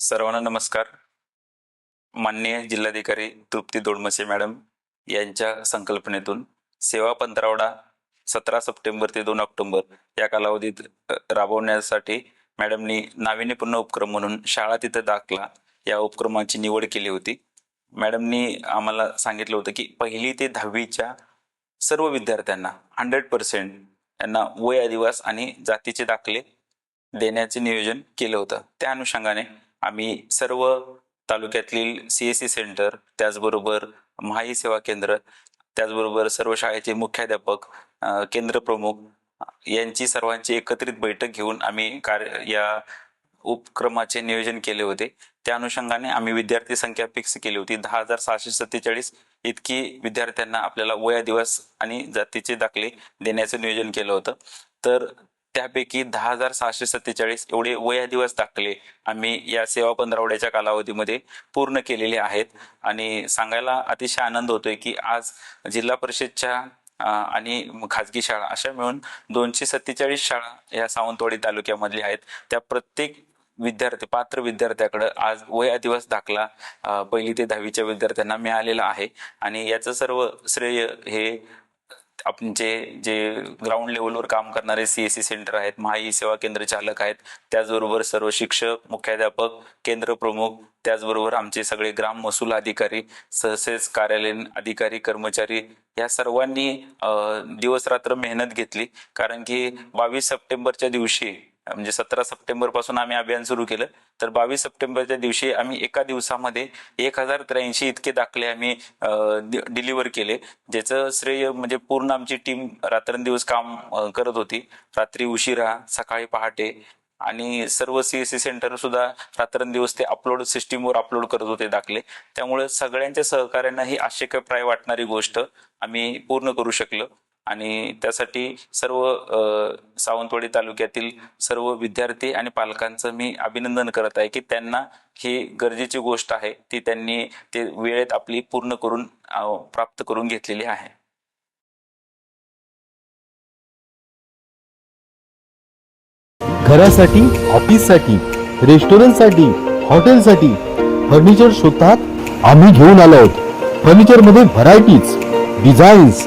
सर्वांना नमस्कार. माननीय जिल्हाधिकारी तृप्ती दोडमसे मॅडम यांच्या संकल्पनेतून सेवा पंधरावडा सतरा सप्टेंबर ते दोन ऑक्टोबर या कालावधीत राबवण्यासाठी मॅडमनी नाविन्यपूर्ण उपक्रम म्हणून शाळा तिथं दाखला या उपक्रमाची निवड केली होती. मॅडमनी आम्हाला सांगितलं होतं की पहिली ते दहावीच्या सर्व विद्यार्थ्यांना हंड्रेड पर्सेंट यांना वय आदिवास आणि जातीचे दाखले देण्याचे नियोजन केलं होतं. त्या अनुषंगाने आम्ही सर्व तालुक्यातील सी एस सी सेंटर त्याचबरोबर महाई सेवा केंद्र त्याचबरोबर सर्व शाळेचे मुख्याध्यापक केंद्र प्रमुख यांची सर्वांची एकत्रित बैठक घेऊन आम्ही कार्य या उपक्रमाचे नियोजन केले होते. त्या अनुषंगाने आम्ही विद्यार्थी संख्या फिक्स केली होती. दहा हजार सहाशे सत्तेचाळीस इतकी विद्यार्थ्यांना आपल्याला वया दिवस आणि जातीचे दाखले देण्याचं नियोजन केलं होतं. तर त्यापैकी दहा हजार सहाशे सत्तेचाळीस एवढे वया दिवस दाखले आम्ही या सेवा पंधरावड्याच्या कालावधीमध्ये पूर्ण केलेले आहेत. आणि सांगायला अतिशय आनंद होतोय की आज जिल्हा परिषदच्या आणि खाजगी शाळा अशा मिळून दोनशे सत्तेचाळीस शाळा या सावंतवाडी तालुक्यामधल्या आहेत. त्या प्रत्येक विद्यार्थी पात्र विद्यार्थ्याकडं आज वया दिवस दाखला पहिली ते दहावीच्या विद्यार्थ्यांना मिळालेला आहे. आणि याचं सर्व श्रेय हे आमचे जे ग्राउंड लेवलवर काम करणारे सी एस सी सेंटर आहेत महाई सेवा केंद्र चालक आहेत त्याचबरोबर सर्व शिक्षक मुख्याध्यापक केंद्र प्रमुख त्याचबरोबर आमचे सगळे ग्राम महसूल अधिकारी तसेच कार्यालयीन अधिकारी कर्मचारी या सर्वांनी दिवस रात्र मेहनत घेतली. कारण की बावीस सप्टेंबरच्या दिवशी म्हणजे सतरा सप्टेंबरपासून आम्ही अभियान सुरू केलं. तर बावीस सप्टेंबरच्या दिवशी आम्ही एका दिवसामध्ये एक हजार त्र्याऐंशी इतके दाखले आम्ही डिलिव्हर केले. ज्याचं श्रेय म्हणजे पूर्ण आमची टीम रात्रंदिवस काम करत होती. रात्री उशिरा सकाळी पहाटे. आणि सर्व सी एस सी सेंटर सुद्धा रात्रंदिवस ते अपलोड सिस्टीमवर अपलोड करत होते दाखले. त्यामुळे सगळ्यांच्या सहकार्यानं ही आश्चर्यप्राय वाटणारी गोष्ट आम्ही पूर्ण करू शकलो. आणि त्यासाठी सर्व सावंतवाडी तालुक्यातील सर्व विद्यार्थी आणि पालकांचं मी अभिनंदन करत आहे की त्यांना ही गरजेची गोष्ट आहे ती त्यांनी ते वेळेत आपली पूर्ण करून प्राप्त करून घेतलेली आहे. घरासाठी ऑफिससाठी रेस्टॉरंटसाठी हॉटेलसाठी फर्निचर शोधतात आम्ही घेऊन आलो आहोत. फर्निचरमध्ये varieties designs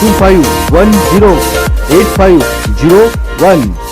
two five one zero eight five zero one.